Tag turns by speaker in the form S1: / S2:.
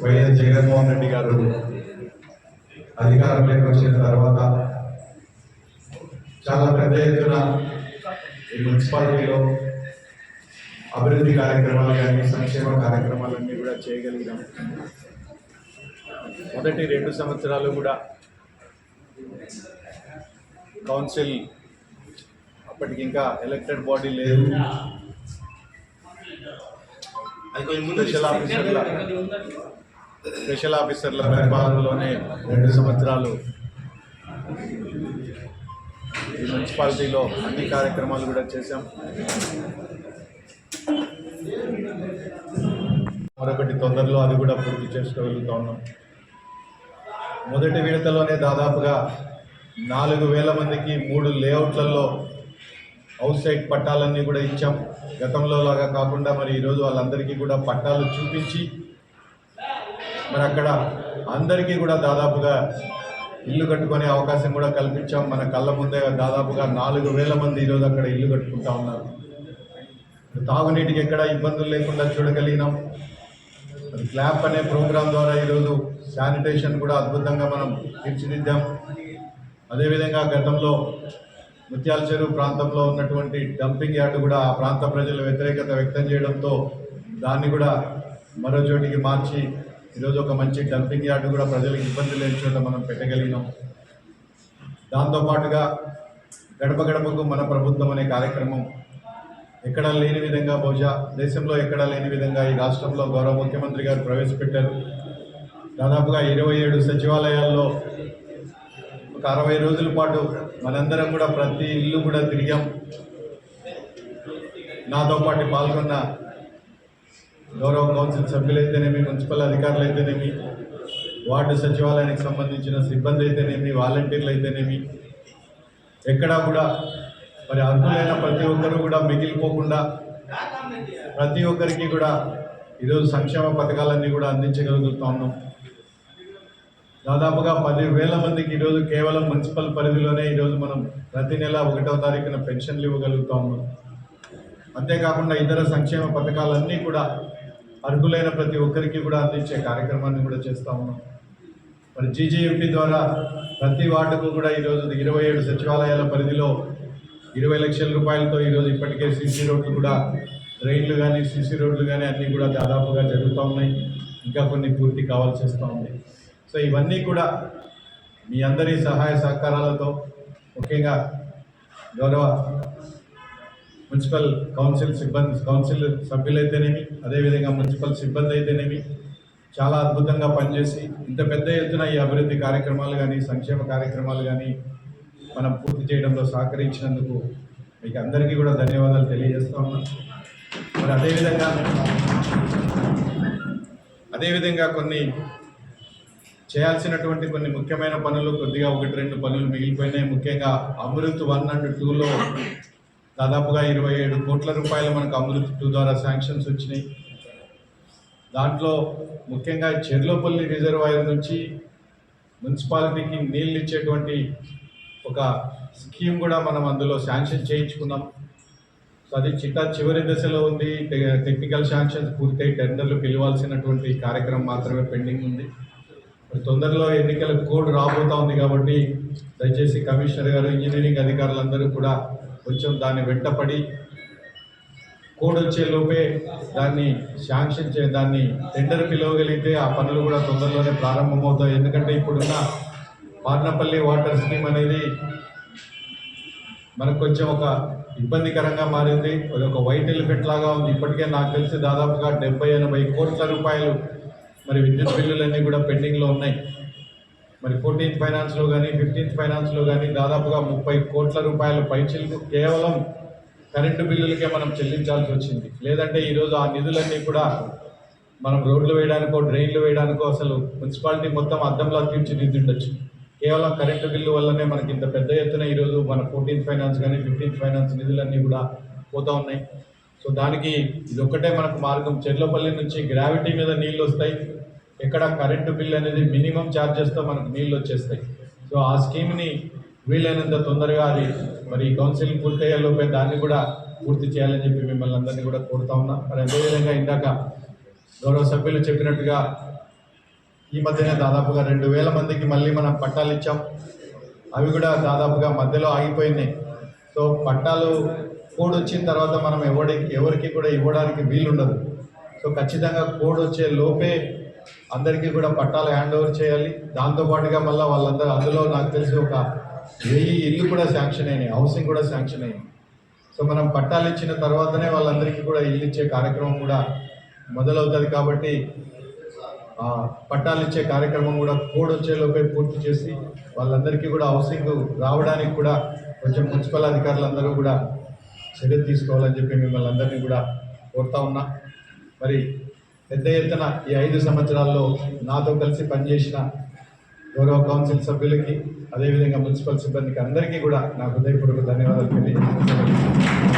S1: YS Jaganmohan Reddy గారు అధికారంలోకి వచ్చిన తర్వాత చాలా పెద్ద ఎత్తున ఈ మున్సిపాలిటీలో అభివృద్ధి కార్యక్రమాలు కానీ సంక్షేమ కార్యక్రమాలన్నీ కూడా చేయగలిగినాం మొదటి రెండు సంవత్సరాలు కూడా కౌన్సిల్ అప్పటికి ఇంకా ఎలక్టెడ్ బాడీ లేదు.
S2: అది కొంచెం ముందు
S1: స్పెషల్ ఆఫీసర్ల స్పెషల్ ఆఫీసర్ల పరిపాలనలోనే రెండు సంవత్సరాలు ఈ మున్సిపాలిటీలో అన్ని కార్యక్రమాలు కూడా చేశాం. మరొకటి తొందరలో అది కూడా పూర్తి చేసుకోగలుగుతా ఉన్నాం. మొదటి విడతలోనే దాదాపుగా నాలుగు వేల మందికి మూడు లేఅవుట్లలో హౌస్ సైట్ పట్టాలన్నీ కూడా ఇచ్చాం. గతంలో లాగా కాకుండా మరి ఈరోజు వాళ్ళందరికీ కూడా పట్టాలు చూపించి మరి అక్కడ అందరికీ కూడా దాదాపుగా ఇల్లు కట్టుకునే అవకాశం కూడా కల్పించాం. మన కళ్ళ ముందే దాదాపుగా నాలుగు వేల మంది ఈరోజు అక్కడ ఇల్లు కట్టుకుంటా ఉన్నారు. తాగునీటికి ఎక్కడ ఇబ్బందులు లేకుండా చూడగలిగినాం. క్లాప్ అనే ప్రోగ్రాం ద్వారా ఈరోజు శానిటేషన్ కూడా అద్భుతంగా మనం తీర్చిదిద్దాం. అదేవిధంగా గతంలో ముత్యాల చెరువు ప్రాంతంలో ఉన్నటువంటి డంపింగ్ యార్డు కూడా ఆ ప్రాంత ప్రజలు వ్యతిరేకత వ్యక్తం చేయడంతో దాన్ని కూడా మరో చోటికి మార్చి ఈరోజు ఒక మంచి డంపింగ్ యార్డు కూడా ప్రజలకు ఇబ్బంది లేని చోట మనం పెట్టగలిగినాం. దాంతోపాటుగా గడప గడపకు మన ప్రభుత్వం అనే కార్యక్రమం ఎక్కడా లేని విధంగా బహుశా దేశంలో ఎక్కడా లేని విధంగా ఈ రాష్ట్రంలో గౌరవ ముఖ్యమంత్రి గారు ప్రవేశపెట్టారు. దాదాపుగా ఇరవై ఏడు సచివాలయాల్లో ఒక అరవై రోజుల పాటు మనందరం కూడా ప్రతి ఇల్లు కూడా తిరిగాం. నాతో పాటు పాల్గొన్న గౌరవ కౌన్సిల్ సభ్యులైతేనేమి మున్సిపల్ అధికారులు అయితేనేమి వార్డు సచివాలయానికి సంబంధించిన సిబ్బంది అయితేనేమి వాలంటీర్లు అయితేనేమి ఎక్కడా కూడా మరి అర్హులైన ప్రతి ఒక్కరూ కూడా మిగిలిపోకుండా ప్రతి ఒక్కరికి కూడా ఈరోజు సంక్షేమ పథకాలన్నీ కూడా అందించగలుగుతా ఉన్నాం. దాదాపుగా పదివేల మందికి ఈరోజు కేవలం మున్సిపల్ పరిధిలోనే ఈరోజు మనం ప్రతి నెల ఒకటో తారీఖున పెన్షన్లు ఇవ్వగలుగుతా ఉన్నాం. అంతేకాకుండా ఇతర సంక్షేమ పథకాలన్నీ కూడా అర్హులైన ప్రతి ఒక్కరికి కూడా అందించే కార్యక్రమాన్ని కూడా చేస్తూ ఉన్నాం. మరి జీజేఎంపీ ద్వారా ప్రతి వార్డుకు కూడా ఈరోజు ఇరవై ఏడు సచివాలయాల పరిధిలో ఇరవై లక్షల రూపాయలతో ఈరోజు ఇప్పటికే సీసీ రోడ్లు కూడా రైళ్ళు కానీ సీసీ రోడ్లు కానీ అన్నీ కూడా దాదాపుగా జరుగుతూ ఉన్నాయి. ఇంకా కొన్ని పూర్తి కావాల్సి వస్తూ ఉంది. సో ఇవన్నీ కూడా మీ అందరి సహాయ సహకారాలతో ముఖ్యంగా గౌరవ మున్సిపల్ కౌన్సిల్ సిబ్బంది కౌన్సిల్ సభ్యులైతేనేమి అదేవిధంగా మున్సిపల్ సిబ్బంది అయితేనేమి చాలా అద్భుతంగా పనిచేసి ఇంత పెద్ద ఎత్తున ఈ అభివృద్ధి కార్యక్రమాలు కానీ సంక్షేమ కార్యక్రమాలు కానీ మనం పూర్తి చేయడంలో సహకరించినందుకు మీకు అందరికీ కూడా ధన్యవాదాలు తెలియజేస్తా ఉన్నాం. మరి అదేవిధంగా అదేవిధంగా కొన్ని చేయాల్సినటువంటి కొన్ని ముఖ్యమైన పనులు కొద్దిగా ఒకటి రెండు పనులు మిగిలిపోయినాయి. ముఖ్యంగా అమృత్ వన్ అండ్ టూలో దాదాపుగా ఇరవై ఏడు కోట్ల రూపాయలు మనకు అమృత్ టూ ద్వారా శాంక్షన్స్ వచ్చినాయి. దాంట్లో ముఖ్యంగా చెర్లోపల్లి రిజర్వాయర్ నుంచి మున్సిపాలిటీకి నీళ్ళు ఇచ్చేటువంటి ఒక స్కీమ్ కూడా మనం అందులో శాంక్షన్ చేయించుకున్నాం. సో అది చిట్టా చివరి దశలో ఉంది. టెక్నికల్ శాంక్షన్స్ పూర్తయి టెండర్లు పిలవాల్సినటువంటి కార్యక్రమం మాత్రమే పెండింగ్ ఉంది. మరి తొందరలో ఎన్నికల కోడ్ రాబోతా ఉంది కాబట్టి దయచేసి కమిషనర్ గారు ఇంజనీరింగ్ అధికారులందరూ కూడా కొంచెం దాన్ని వెంటపడి కోడ్ వచ్చే లోపే దాన్ని శాంక్షన్ చే దాన్ని టెండర్ పిలవగలిగితే ఆ పనులు కూడా తొందరలోనే ప్రారంభమవుతాయి. ఎందుకంటే ఇప్పుడున్న పార్నపల్లి వాటర్ స్కీమ్ అనేది మనకు కొంచెం ఒక ఇబ్బందికరంగా మారింది. అది ఒక వైట్ ఎలిఫెంట్ లాగా ఉంది. ఇప్పటికే నాకు తెలిసి దాదాపుగా డెబ్బై ఎనభై కోట్ల రూపాయలు మరి విద్యుత్ బిల్లులన్నీ కూడా పెండింగ్లో ఉన్నాయి. మరి ఫోర్టీన్త్ ఫైనాన్స్లో కానీ ఫిఫ్టీన్త్ ఫైనాన్స్లో కానీ దాదాపుగా ముప్పై కోట్ల రూపాయల పైచిలకు కేవలం కరెంటు బిల్లులకే మనం చెల్లించాల్సి వచ్చింది. లేదంటే ఈరోజు ఆ నిధులన్నీ కూడా మనం రోడ్లు వేయడానికో డ్రైన్లు వేయడానికో అసలు మున్సిపాలిటీ మొత్తం అద్దంలా తీర్చిదిద్దుండొచ్చు కేవలం కరెంటు బిల్లు వల్లనే మనకి ఇంత పెద్ద ఎత్తున ఈరోజు మన ఫోర్టీన్త్ ఫైనాన్స్ కానీ ఫిఫ్టీన్త్ ఫైనాన్స్ నిధులన్నీ కూడా పోతూ ఉన్నాయి. సో దానికి ఇది ఒక్కటే మనకు మార్గం. చెర్లపల్లి నుంచి గ్రావిటీ మీద నీళ్ళు వస్తాయి. ఎక్కడ కరెంటు బిల్ అనేది మినిమం ఛార్జెస్తో మనకు నీళ్ళు వచ్చేస్తాయి. సో ఆ స్కీమ్ని వీలైనంత తొందరగా అది మరి కౌన్సిలింగ్ పూర్తయ్యేలోపే దాన్ని కూడా పూర్తి చేయాలని చెప్పి మిమ్మల్ని అందరినీ కూడా కోరుతా ఉన్నా. మరి అదేవిధంగా ఇందాక గౌరవ సభ్యులు చెప్పినట్టుగా ఈ మధ్యనే దాదాపుగా రెండు వేల మందికి మళ్ళీ మనం పట్టాలు ఇచ్చాం. అవి కూడా దాదాపుగా మధ్యలో ఆగిపోయినాయి. సో పట్టాలు కోడ్ వచ్చిన తర్వాత మనం ఎవరికి ఎవరికి కూడా ఇవ్వడానికి వీలుండదు. సో ఖచ్చితంగా కోడ్ వచ్చే లోపే అందరికీ కూడా పట్టాలు హ్యాండ్ ఓవర్ చేయాలి. దాంతోపాటుగా మళ్ళీ వాళ్ళందరూ అందులో నాకు తెలిసి ఒక వెయ్యి ఇల్లు కూడా శాంక్షన్ అయినాయి. హౌసింగ్ కూడా శాంక్షన్ అయింది సో మనం పట్టాలు ఇచ్చిన తర్వాతనే వాళ్ళందరికీ కూడా ఇల్లు ఇచ్చే కార్యక్రమం కూడా మొదలవుతుంది కాబట్టి పట్టాలు ఇచ్చే కార్యక్రమం కూడా కోడ్ వచ్చేలోపే పూర్తి చేసి వాళ్ళందరికీ కూడా హౌసింగ్ రావడానికి కూడా కొంచెం మున్సిపల్ అధికారులందరూ కూడా చర్య తీసుకోవాలని చెప్పి మిమ్మల్ని అందరినీ కూడా కోరుతా ఉన్నా. మరి పెద్ద ఎత్తున ఈ ఐదు సంవత్సరాల్లో నాతో కలిసి పనిచేసిన గౌరవ కౌన్సిల్ సభ్యులకి అదేవిధంగా మున్సిపల్ సిబ్బందికి అందరికీ కూడా నా హృదయపూర్వక ధన్యవాదాలు తెలియజేస్తున్నాను.